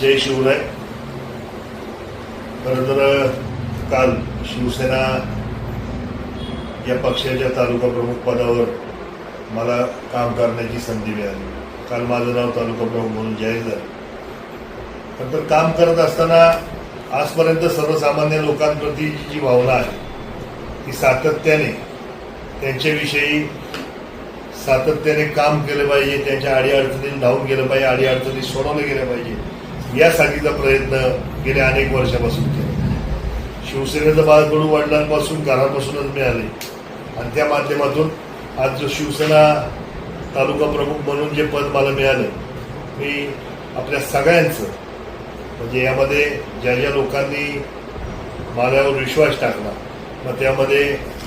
जय शिवराय खरं तर काल शिवसेना या पक्षाच्या तालुका प्रमुख पदावर मला काम करण्याची संधी मिळाली काल माझं नाव तालुका प्रमुख म्हणून जाहीर झालं तर काम करत असताना आजपर्यंत सर्वसामान्य लोकांप्रती जी भावना आहे ती सातत्याने त्यांच्याविषयी सातत्याने काम केलं पाहिजे त्यांच्या अडीअडचणी धावून गेलं पाहिजे अडीअडचणी सोडवल्या गेल्या पाहिजे यासाठीचा प्रयत्न गेल्या अनेक वर्षापासून केला. शिवसेनेचं बाळकडू वडिलांपासून घरापासूनच मिळाले. आणि त्या माध्यमातून आज जो शिवसेना तालुका प्रमुख म्हणून जे पद मला मिळालं मी आपल्या सगळ्यांचं म्हणजे यामध्ये ज्या ज्या लोकांनी माझ्यावर विश्वास टाकला मग त्यामध्ये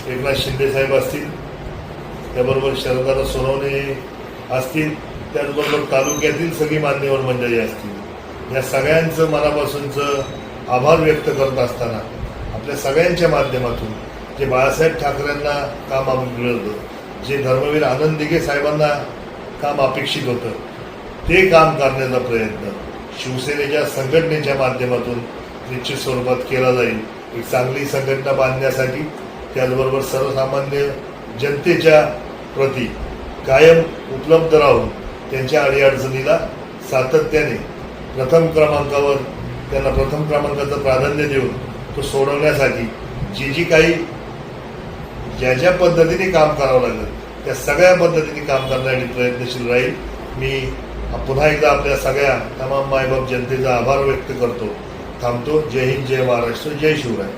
एकनाथ शिंदे साहेब असतील त्याबरोबर शरदादा सोनवणे असतील त्याचबरोबर तालुक्यातील सगळी मान्यवर मंडळी असतील. या सगळ्यांचं मनापासूनचं आभार व्यक्त करत असताना आपल्या सगळ्यांच्या माध्यमातून जे बाळासाहेब ठाकरेंना काम आम्ही मिळवलं जे धर्मवीर आनंद दिघे साहेबांना काम अपेक्षित होतं ते काम करण्याचा प्रयत्न शिवसेनेच्या संघटनेच्या माध्यमातून निश्चित स्वरूपात केला जाईल. एक चांगली संघटना बांधण्यासाठी त्याचबरोबर सर्वसामान्य जनतेच्या प्रती कायम उपलब्ध राहून त्यांच्या अडीअडचणीला सातत्याने प्रथम क्रमांकावर त्यांना प्रथम क्रमांकाचं प्राधान्य देऊन तो सोडवण्यासाठी जी जी काही ज्या ज्या पद्धतीने काम करावं लागेल त्या सगळ्या पद्धतीने काम करण्यासाठी प्रयत्नशील राहील. मी पुन्हा एकदा आपल्या सगळ्या तमाम मायबाप जनतेचा आभार व्यक्त करतो. थांबतो. जय हिंद जय महाराष्ट्र जय शिवराय.